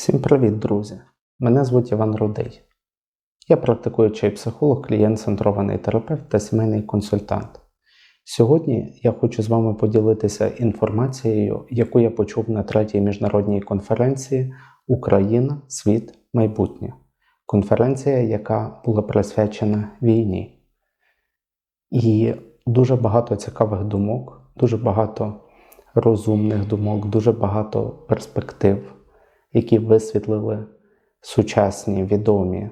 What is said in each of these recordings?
Всім привіт, друзі! Мене звуть Іван Рудий. Я практикуючий психолог, клієнт центрований терапевт та сімейний консультант. Сьогодні я хочу з вами поділитися інформацією, яку я почув на третій міжнародній конференції Україна, світ, майбутнє. Конференція, яка була присвячена війні. І дуже багато цікавих думок, дуже багато розумних думок, дуже багато перспектив які висвітлили сучасні відомі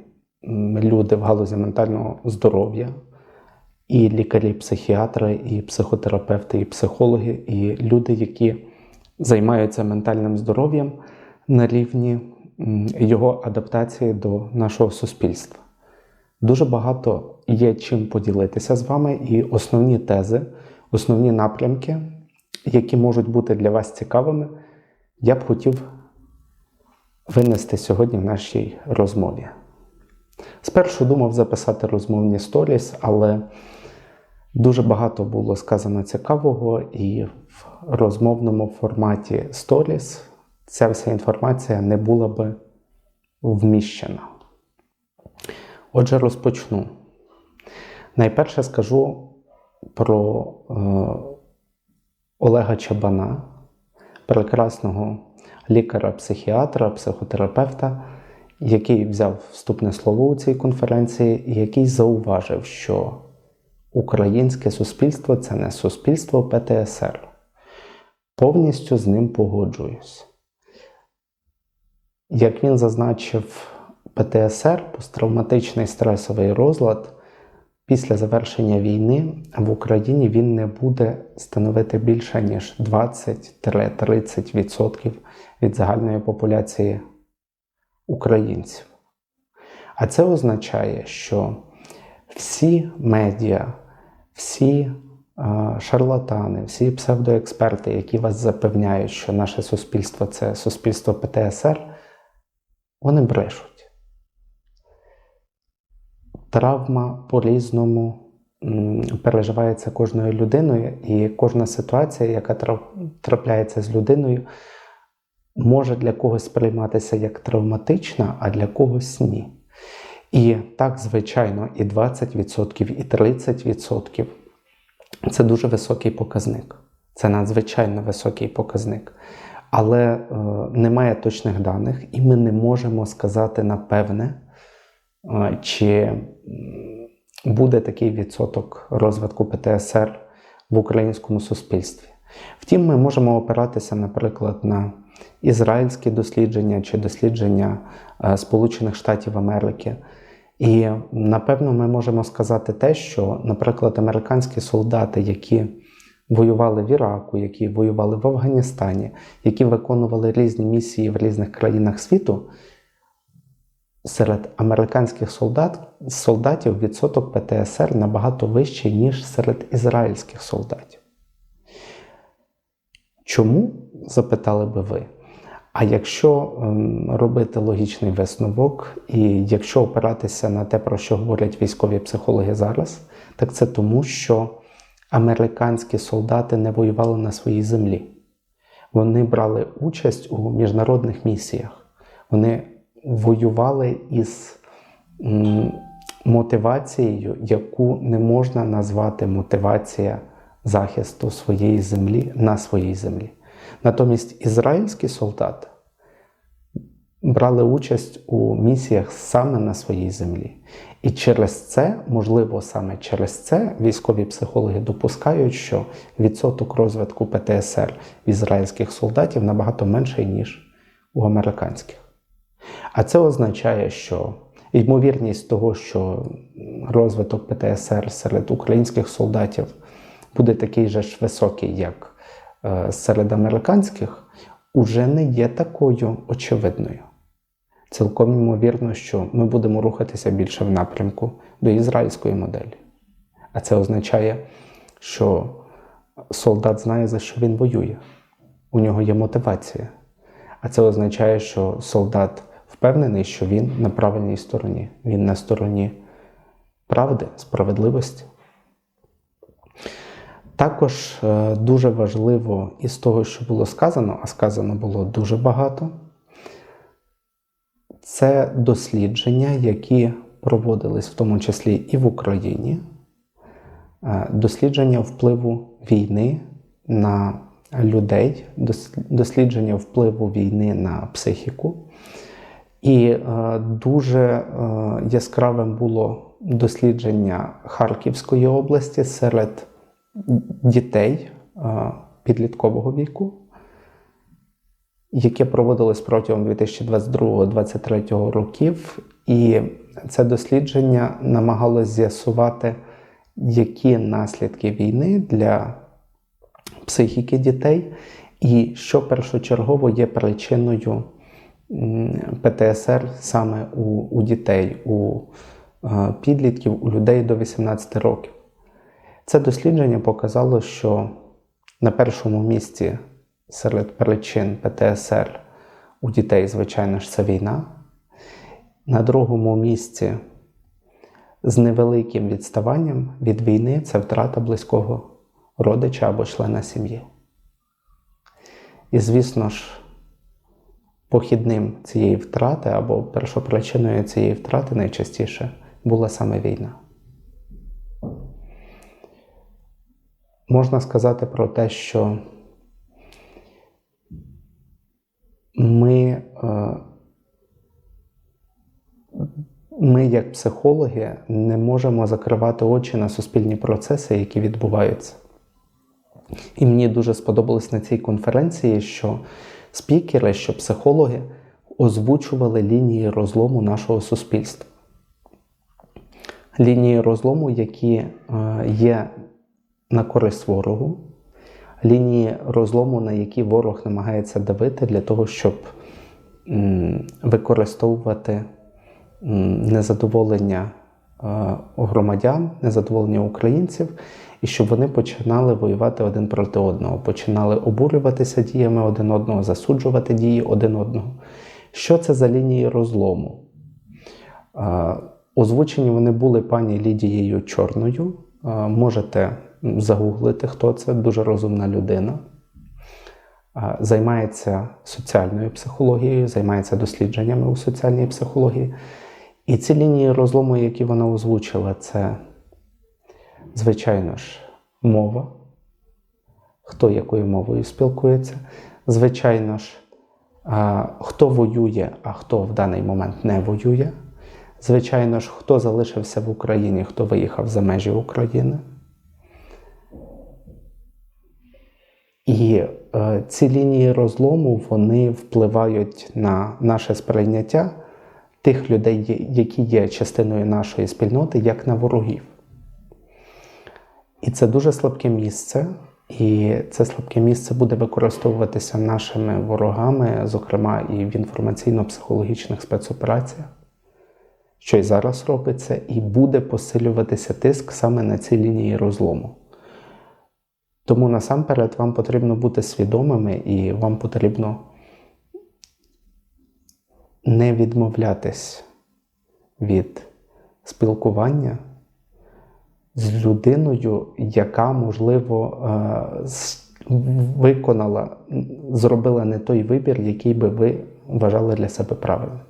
люди в галузі ментального здоров'я, і лікарі, психіатри, і психотерапевти, і психологи, і люди, які займаються ментальним здоров'ям на рівні його адаптації до нашого суспільства. Дуже багато є чим поділитися з вами, і основні тези, основні напрямки, які можуть бути для вас цікавими, я б хотів винести сьогодні в нашій розмові. Спершу думав записати розмовні сторіс, але дуже багато було сказано цікавого, і в розмовному форматі сторіс ця вся інформація не була би вміщена. Отже, розпочну. Найперше скажу про е, Олега Чабана, прекрасного лікаря-психіатра, психотерапевта, який взяв вступне слово у цій конференції, і який зауважив, що українське суспільство це не суспільство ПТСР. Повністю з ним погоджуюсь. Як він зазначив, ПТСР, посттравматичний стресовий розлад, після завершення війни в Україні він не буде становити більше, ніж 20-30% від загальної популяції українців. А це означає, що всі медіа, всі шарлатани, всі псевдоексперти, які вас запевняють, що наше суспільство це суспільство ПТСР, вони брешуть. Травма по-різному переживається кожною людиною, і кожна ситуація, яка трапляється з людиною, може для когось сприйматися як травматична, а для когось ні. І так, звичайно, і 20%, і 30% це дуже високий показник. Це надзвичайно високий показник. Але е, немає точних даних, і ми не можемо сказати напевне, чи буде такий відсоток розвитку ПТСР в українському суспільстві. Втім, ми можемо опиратися, наприклад, на ізраїльські дослідження чи дослідження е, Сполучених Штатів Америки. І напевно ми можемо сказати те, що, наприклад, американські солдати, які воювали в Іраку, які воювали в Афганістані, які виконували різні місії в різних країнах світу, серед американських солдат, солдатів відсоток ПТСР набагато вищий, ніж серед ізраїльських солдатів. Чому? запитали би ви. А якщо ем, робити логічний висновок, і якщо опиратися на те, про що говорять військові психологи зараз, так це тому, що американські солдати не воювали на своїй землі. Вони брали участь у міжнародних місіях. Вони воювали із мотивацією, яку не можна назвати мотивація захисту своєї землі на своїй землі. Натомість ізраїльські солдати брали участь у місіях саме на своїй землі. І через це, можливо, саме через це військові психологи допускають, що відсоток розвитку ПТСР в ізраїльських солдатів набагато менший, ніж у американських. А це означає, що ймовірність того, що розвиток ПТСР серед українських солдатів буде такий же ж високий, як е, серед американських, уже не є такою очевидною. Цілком ймовірно, що ми будемо рухатися більше в напрямку до ізраїльської моделі. А це означає, що солдат знає, за що він воює. У нього є мотивація. А це означає, що солдат впевнений, що він на правильній стороні, він на стороні правди, справедливості. Також е, дуже важливо із того, що було сказано, а сказано було дуже багато, Це дослідження, які проводились в тому числі і в Україні, е, дослідження впливу війни на людей, дослідження впливу війни на психіку. І е, дуже е, яскравим було дослідження Харківської області серед дітей підліткового віку яке проводилось протягом 2022-2023 років, і це дослідження намагалось з'ясувати, які наслідки війни для психіки дітей, і що першочергово є причиною ПТСР саме у, у дітей, у е, підлітків, у людей до 18 років. Це дослідження показало, що на першому місці серед причин ПТСР у дітей, звичайно ж, це війна. На другому місці з невеликим відставанням від війни це втрата близького родича або члена сім'ї. І, звісно ж, похідним цієї втрати або першопричиною цієї втрати найчастіше була саме війна. Можна сказати про те, що ми, е, ми, як психологи, не можемо закривати очі на суспільні процеси, які відбуваються. І мені дуже сподобалось на цій конференції, що спікери, що психологи озвучували лінії розлому нашого суспільства. Лінії розлому, які е, є на користь ворогу, лінії розлому, на які ворог намагається давити для того, щоб використовувати незадоволення е, громадян, незадоволення українців, і щоб вони починали воювати один проти одного, починали обурюватися діями один одного, засуджувати дії один одного. Що це за лінії розлому? Озвучені вони були пані Лідією Чорною. Можете загуглити, хто це, дуже розумна людина. Займається соціальною психологією, займається дослідженнями у соціальній психології. І ці лінії розлому, які вона озвучила, це, звичайно ж, мова, хто якою мовою спілкується. Звичайно ж, хто воює, а хто в даний момент не воює. Звичайно ж, хто залишився в Україні, хто виїхав за межі України. І е, ці лінії розлому вони впливають на наше сприйняття тих людей, які є частиною нашої спільноти, як на ворогів. І це дуже слабке місце, і це слабке місце буде використовуватися нашими ворогами, зокрема і в інформаційно-психологічних спецопераціях, що й зараз робиться, і буде посилюватися тиск саме на ці лінії розлому. Тому насамперед вам потрібно бути свідомими і вам потрібно не відмовлятись від спілкування з людиною, яка, можливо, е, виконала, зробила не той вибір, який би ви вважали для себе правильним.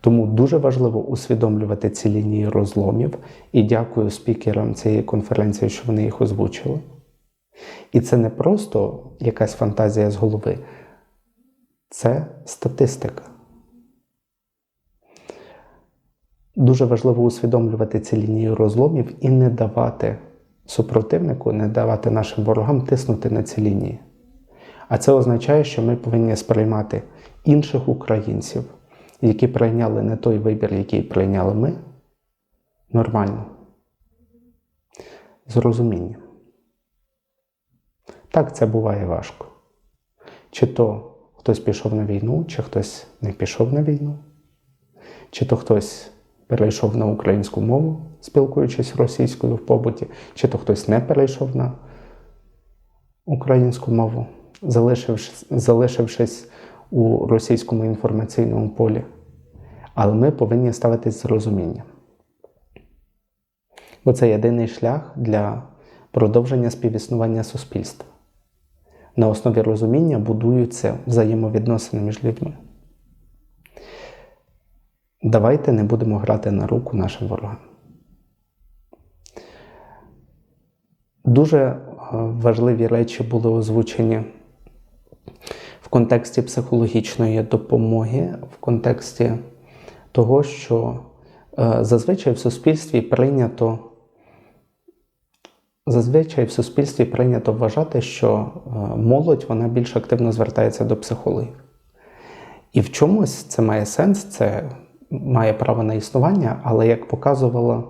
Тому дуже важливо усвідомлювати ці лінії розломів і дякую спікерам цієї конференції, що вони їх озвучили. І це не просто якась фантазія з голови, це статистика. Дуже важливо усвідомлювати ці лінії розломів і не давати супротивнику, не давати нашим ворогам тиснути на ці лінії. А це означає, що ми повинні сприймати інших українців які прийняли не той вибір, який прийняли ми, нормально. З розумінням. Так, це буває важко. Чи то хтось пішов на війну, чи хтось не пішов на війну, чи то хтось перейшов на українську мову, спілкуючись російською в побуті, чи то хтось не перейшов на українську мову, залишившись, залишившись у російському інформаційному полі. Але ми повинні ставитись з розумінням. Бо це єдиний шлях для продовження співіснування суспільства. На основі розуміння будуються взаємовідносини між людьми. Давайте не будемо грати на руку нашим ворогам. Дуже е, важливі речі були озвучені в контексті психологічної допомоги, в контексті того, що е, зазвичай в суспільстві прийнято. Зазвичай в суспільстві прийнято вважати, що е, молодь вона більш активно звертається до психологів. І в чомусь це має сенс, це має право на існування, але як показувала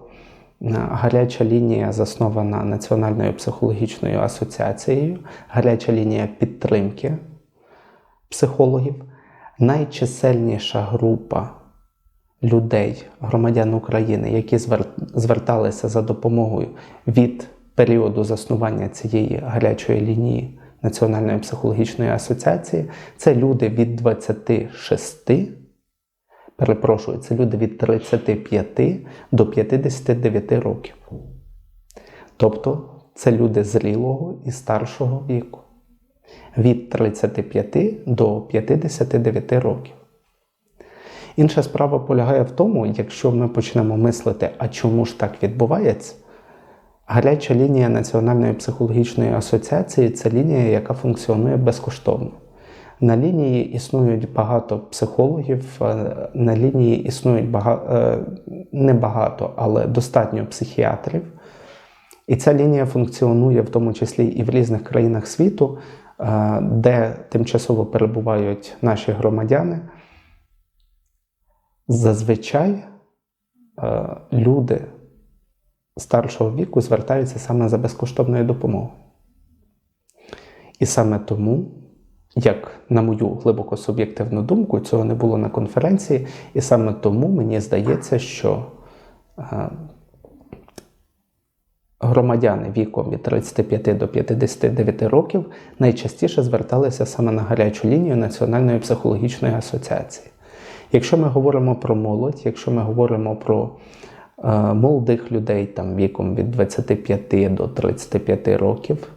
гаряча лінія, заснована Національною психологічною асоціацією, гаряча лінія підтримки психологів, найчисельніша група людей, громадян України, які зверталися за допомогою від періоду заснування цієї гарячої лінії Національної психологічної асоціації, це люди від 26 перепрошую, це люди від 35 до 59 років. Тобто це люди зрілого і старшого віку. Від 35 до 59 років. Інша справа полягає в тому, якщо ми почнемо мислити, а чому ж так відбувається, гаряча лінія Національної психологічної асоціації це лінія, яка функціонує безкоштовно. На лінії існують багато психологів, е, на лінії існують багато, е, не багато, але достатньо психіатрів. І ця лінія функціонує в тому числі і в різних країнах світу, е, де тимчасово перебувають наші громадяни. Зазвичай люди старшого віку звертаються саме за безкоштовною допомогою. І саме тому як на мою глибоко суб'єктивну думку, цього не було на конференції, і саме тому мені здається, що е, громадяни віком від 35 до 59 років найчастіше зверталися саме на гарячу лінію Національної психологічної асоціації. Якщо ми говоримо про молодь, якщо ми говоримо про е, молодих людей там віком від 25 до 35 років,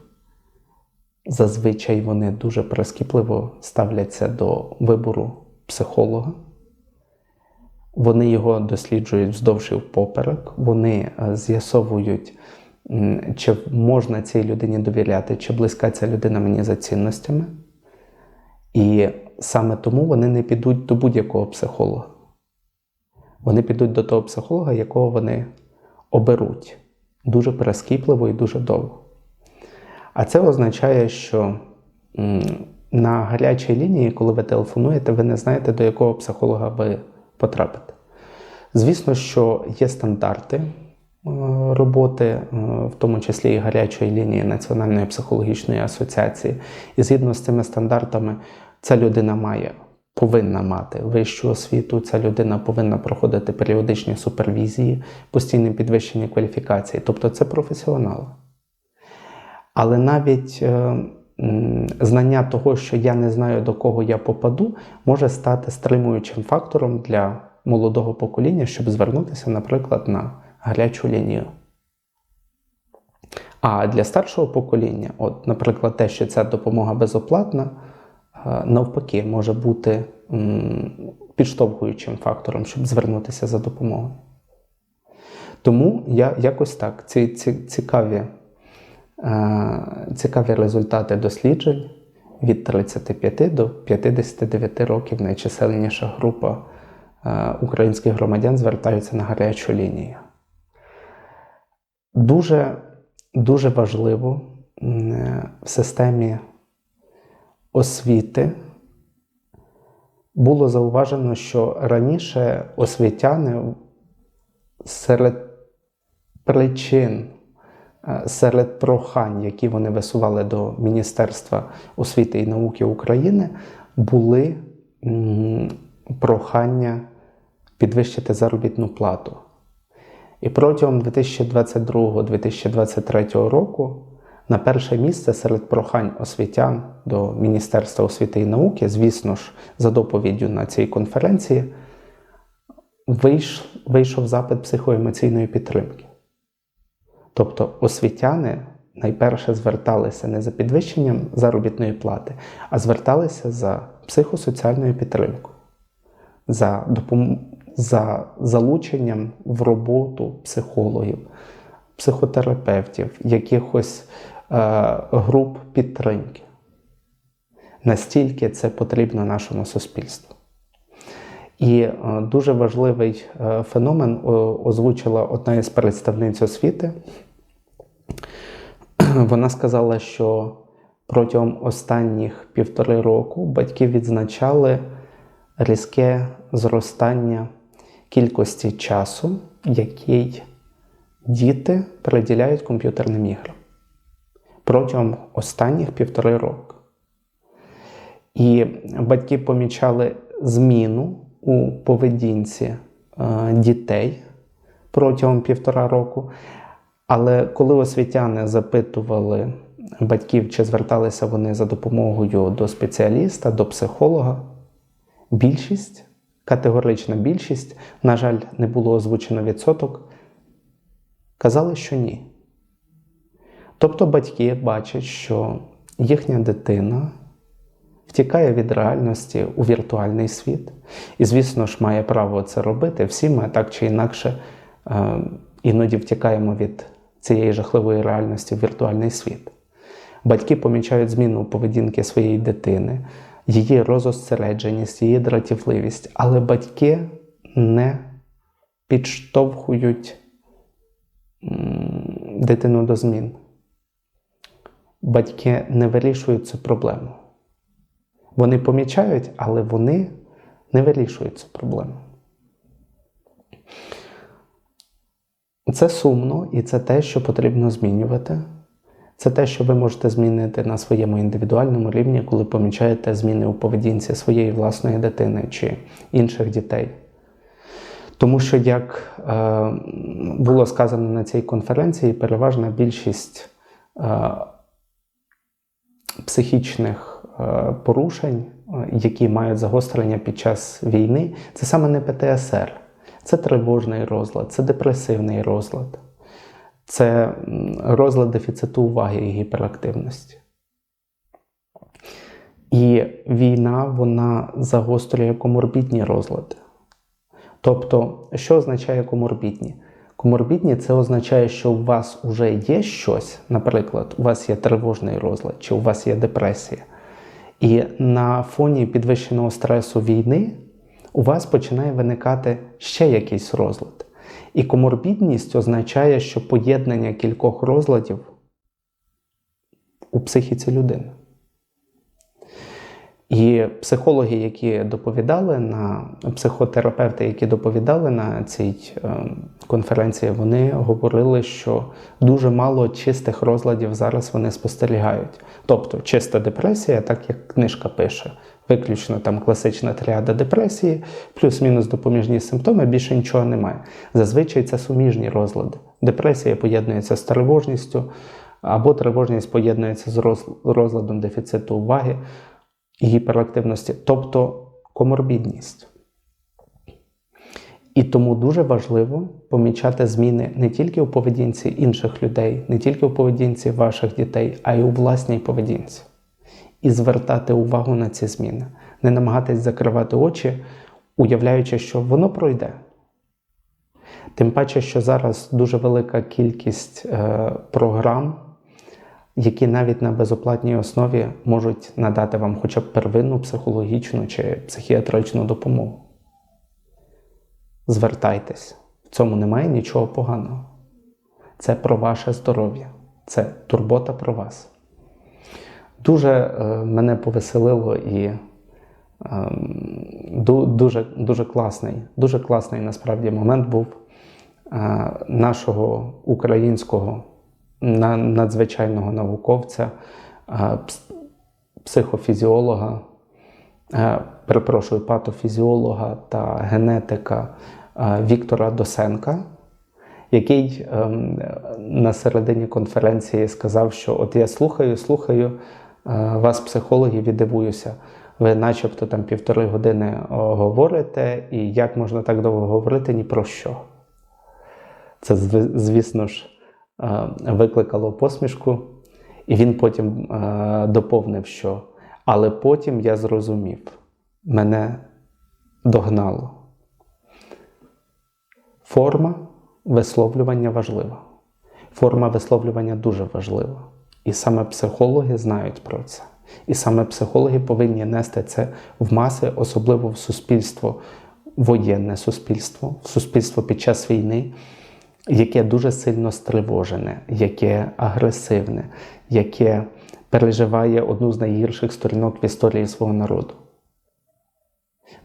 Зазвичай вони дуже прискіпливо ставляться до вибору психолога. Вони його досліджують вздовж і впоперек, вони е, з'ясовують, чи можна цій людині довіряти, чи близька ця людина мені за цінностями. І саме тому вони не підуть до будь-якого психолога. Вони підуть до того психолога, якого вони оберуть дуже прискіпливо і дуже довго. А це означає, що на гарячій лінії, коли ви телефонуєте, ви не знаєте, до якого психолога ви потрапите. Звісно, що є стандарти е, роботи, е, в тому числі і гарячої лінії Національної психологічної асоціації. І згідно з цими стандартами, ця людина має. Повинна мати вищу освіту, ця людина повинна проходити періодичні супервізії, постійне підвищення кваліфікації. Тобто це професіонали. Але навіть е, знання того, що я не знаю, до кого я попаду, може стати стримуючим фактором для молодого покоління, щоб звернутися, наприклад, на гарячу лінію. А для старшого покоління, от, наприклад, те, що ця допомога безоплатна, е, навпаки, може бути підштовхуючим фактором, щоб звернутися за допомогою. Тому я якось так ці, ці цікаві цікаві результати досліджень від 35 до 59 років найчисельніша група українських громадян звертаються на гарячу лінію. Дуже, Дуже важливо в системі освіти було зауважено, що раніше освітяни серед причин серед прохань, які вони висували до Міністерства освіти і науки України, були прохання підвищити заробітну плату. І протягом 2022-2023 року на перше місце серед прохань освітян до Міністерства освіти і науки, звісно ж, за доповіддю на цій конференції, вийшов запит психоемоційної підтримки. Тобто освітяни найперше зверталися не за підвищенням заробітної плати, а зверталися за психосоціальною підтримкою, за допом... за залученням в роботу психологів, психотерапевтів, якихось е, груп підтримки. Настільки це потрібно нашому суспільству. І е, дуже важливий е, феномен е, озвучила одна із представниць освіти. Вона сказала, що протягом останніх півтори року батьки відзначали різке зростання кількості часу, який діти приділяють комп'ютерним іграм протягом останніх півтори року. І батьки помічали зміну у поведінці е, дітей протягом півтора року. Але коли освітяни запитували батьків, чи зверталися вони за допомогою до спеціаліста, до психолога, більшість, категорична більшість, на жаль, не було озвучено відсоток, казали, що ні. Тобто батьки бачать, що їхня дитина втікає від реальності у віртуальний світ. І, звісно ж, має право це робити. Всі ми так чи інакше е, іноді втікаємо від цієї жахливої реальності в віртуальний світ. Батьки помічають зміну поведінки своєї дитини, її розосередженість, її дратівливість, але батьки не підштовхують дитину до змін. Батьки не вирішують цю проблему. Вони помічають, але вони не вирішують цю проблему. Це сумно і це те, що потрібно змінювати. Це те, що ви можете змінити на своєму індивідуальному рівні, коли помічаєте зміни у поведінці своєї власної дитини чи інших дітей. Тому що, як е, було сказано на цій конференції, переважна більшість е, психічних е, порушень, е, які мають загострення під час війни, це саме не ПТСР, це тривожний розлад, це депресивний розлад, це розлад дефіциту уваги і гіперактивності. І війна вона загострює коморбідні розлади. Тобто, що означає коморбідні? Коморбідні це означає, що у вас вже є щось, наприклад, у вас є тривожний розлад, чи у вас є депресія. І на фоні підвищеного стресу війни у вас починає виникати ще якийсь розлад. І коморбідність означає, що поєднання кількох розладів у психіці людини. І психологи, які доповідали на психотерапевти, які доповідали на цій е, конференції, вони говорили, що дуже мало чистих розладів зараз вони спостерігають. Тобто чиста депресія, так як книжка пише, виключно там класична тріада депресії, плюс-мінус допоміжні симптоми, більше нічого немає. Зазвичай це суміжні розлади. Депресія поєднується з тривожністю, або тривожність поєднується з розладом дефіциту уваги гіперактивності, тобто коморбідність. І тому дуже важливо помічати зміни не тільки у поведінці інших людей, не тільки у поведінці ваших дітей, а й у власній поведінці. І звертати увагу на ці зміни, не намагатись закривати очі, уявляючи, що воно пройде. Тим паче, що зараз дуже велика кількість е, програм які навіть на безоплатній основі можуть надати вам хоча б первинну психологічну чи психіатричну допомогу. Звертайтесь, в цьому немає нічого поганого. Це про ваше здоров'я, це турбота про вас. Дуже е, мене повеселило і е, дуже дуже класний, дуже класний насправді момент був е, нашого українського надзвичайного науковця, психофізіолога, перепрошую, патофізіолога та генетика Віктора Досенка, який ем, на середині конференції сказав, що от я слухаю, слухаю вас, психологів, і дивуюся. Ви начебто там півтори години говорите, і як можна так довго говорити ні про що. Це, звісно ж, викликало посмішку, і він потім е, доповнив, що але потім я зрозумів, мене догнало. Форма висловлювання важлива. Форма висловлювання дуже важлива. І саме психологи знають про це. І саме психологи повинні нести це в маси, особливо в суспільство, воєнне суспільство, в суспільство під час війни, яке дуже сильно стривожене, яке агресивне, яке переживає одну з найгірших сторінок в історії свого народу.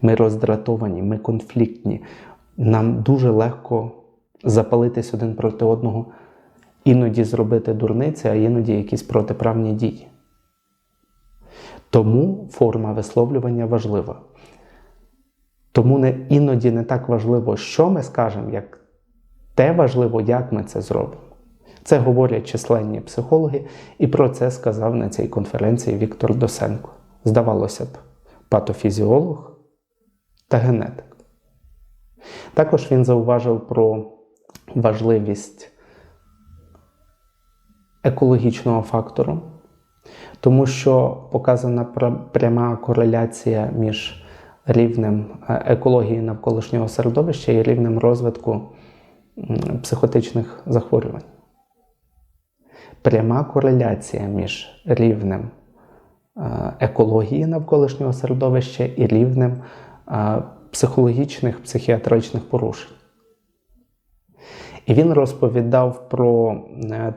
Ми роздратовані, ми конфліктні. Нам дуже легко запалитись один проти одного, іноді зробити дурниці, а іноді якісь протиправні дії. Тому форма висловлювання важлива. Тому не, іноді не так важливо, що ми скажемо, як те важливо, як ми це зробимо. Це говорять численні психологи, і про це сказав на цій конференції Віктор Досенко. Здавалося б, патофізіолог та генетик. Також він зауважив про важливість екологічного фактору, тому що показана пряма кореляція між рівнем е, екології навколишнього середовища і рівнем розвитку психотичних захворювань. Пряма кореляція між рівнем е, екології навколишнього середовища і рівнем е, психологічних психіатричних порушень. І він розповідав про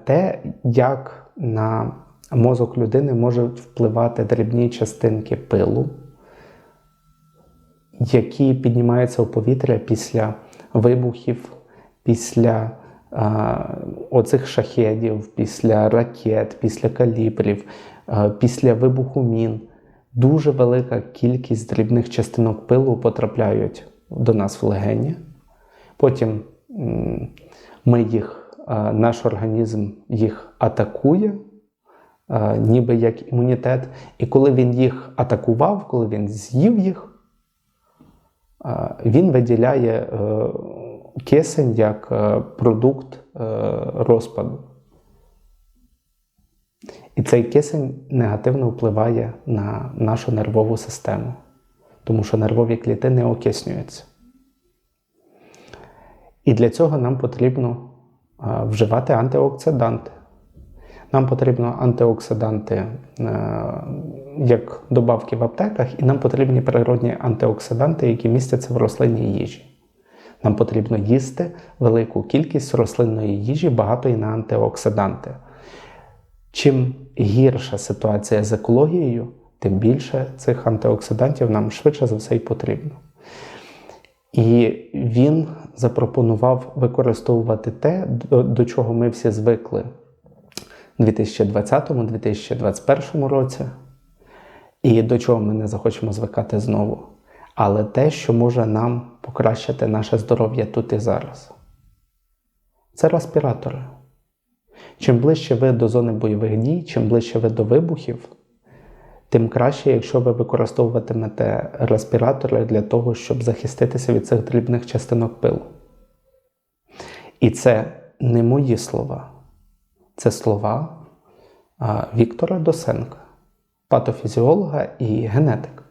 те, як на мозок людини можуть впливати дрібні частинки пилу які піднімаються у повітря після вибухів, після а, оцих шахедів, після ракет, після калібрів, а, після вибуху мін. Дуже велика кількість дрібних частинок пилу потрапляють до нас в легені. Потім ми їх, наш організм їх атакує, ніби як імунітет. І коли він їх атакував, коли він з'їв їх, він виділяє е, кисень як е, продукт е, розпаду. І цей кисень негативно впливає на нашу нервову систему, тому що нервові клітини окиснюються. І для цього нам потрібно вживати антиоксиданти. Нам потрібно антиоксиданти е, як добавки в аптеках, і нам потрібні природні антиоксиданти, які містяться в рослинній їжі. Нам потрібно їсти велику кількість рослинної їжі, багатої на антиоксиданти. Чим гірша ситуація з екологією, тим більше цих антиоксидантів нам швидше за все й потрібно. І він запропонував використовувати те, до чого ми всі звикли у 2020-2021 році, і до чого ми не захочемо звикати знову. Але те, що може нам покращити наше здоров'я тут і зараз. Це респіратори. Чим ближче ви до зони бойових дій, чим ближче ви до вибухів, тим краще, якщо ви використовуватимете респіратори для того, щоб захиститися від цих дрібних частинок пилу. І це не мої слова. Це слова Віктора Досенка, патофізіолога і генетика.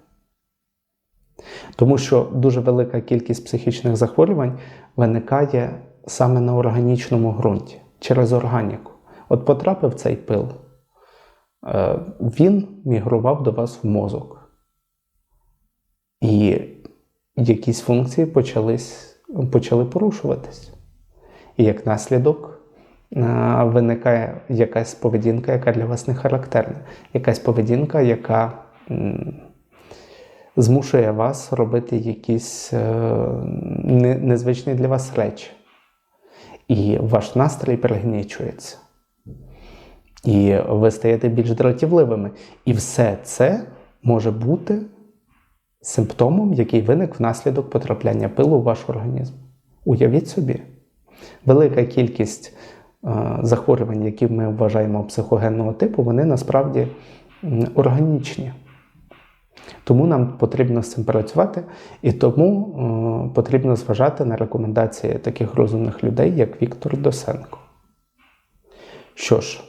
Тому що дуже велика кількість психічних захворювань виникає саме на органічному ґрунті через органіку. От потрапив цей пил, е, він мігрував до вас в мозок. І якісь функції почались, почали порушуватись. І як наслідок виникає якась поведінка, яка для вас не характерна. Якась поведінка, яка змушує вас робити якісь е, незвичні для вас речі. І ваш настрій перегнічується. І ви стаєте більш дратівливими. І все це може бути симптомом, який виник внаслідок потрапляння пилу в ваш організм. Уявіть собі, велика кількість Е, захворювань, які ми вважаємо психогенного типу, вони насправді органічні. Тому нам потрібно з цим працювати, і тому е, потрібно зважати на рекомендації таких розумних людей, як Віктор Досенко. Що ж,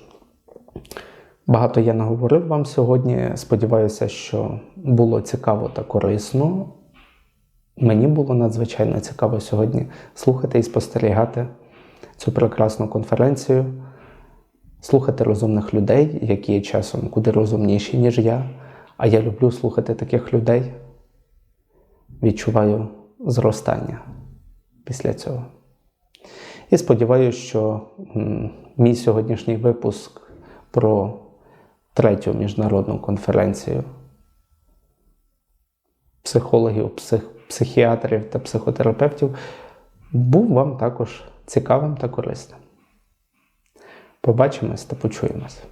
багато я наговорив вам сьогодні. Сподіваюся, що було цікаво та корисно. Мені було надзвичайно цікаво сьогодні слухати і спостерігати цю прекрасну конференцію, слухати розумних людей, які часом куди розумніші, ніж я. А я люблю слухати таких людей. Відчуваю зростання після цього. І сподіваюся, що мій сьогоднішній випуск про третю міжнародну конференцію психологів, псих, психіатрів та психотерапевтів був вам також цікавим та корисним. Побачимось та почуємось.